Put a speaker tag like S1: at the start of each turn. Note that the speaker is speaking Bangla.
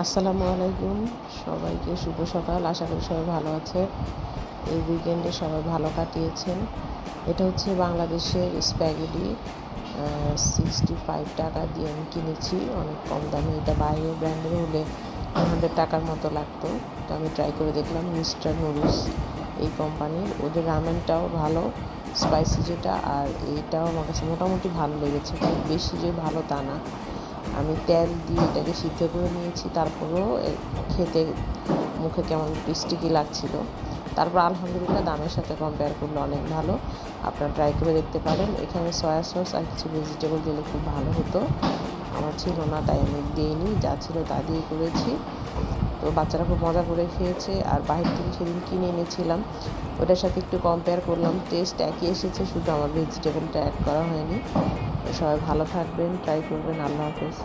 S1: আসসালামু আলাইকুম। সবাইকে শুভ সকাল। আশা করি সবাই ভালো আছে। এই উইকেন্ডে সবাই ভালো কাটিয়েছেন। এটা হচ্ছে বাংলাদেশের স্প্যাগেটি সিক্সটি ফাইভ টাকা দিয়ে আমি কিনেছি। অনেক কম দামে। এটা বাইরের ব্র্যান্ডের হলে হান্ড্রেড টাকার মতো লাগতো। তো আমি ট্রাই করে দেখলাম মিস্টার নুডলস, এই কোম্পানির ওদের রামেনটাও ভালো স্পাইসি যেটা। আর এইটাও আমার কাছে মোটামুটি ভালো লেগেছে। খুব বেশি যে ভালো তা না। আমি তেল দিয়ে এটাকে সিদ্ধ করে নিয়েছি, তারপরেও খেতে মুখে কেমন স্টিকি লাগছিল। তারপর আলহামদুলিল্লাহ দামের সাথে কম্পেয়ার করলে অনেক ভালো। আপনারা ট্রাই করে দেখতে পারেন। এখানে সয়া সস আর কিছু ভেজিটেবল দিলে খুব ভালো হতো। আমার ছিল না, তাই আমি দিইনি। যা ছিল তা দিয়ে করেছি। তো বাচ্চারা খুব মজা করে খেয়েছে। আর বাইরে থেকে সেদিন কিনে এনেছিলাম। ওটার সাথে একটু কম্পেয়ার করলাম। টেস্ট একই এসেছে, শুধু আমার ভেজিটেবলটা অ্যাড করা হয়নি। সবাই ভালো থাকবেন ট্রাই করবেন আল্লাহ হাফেজ।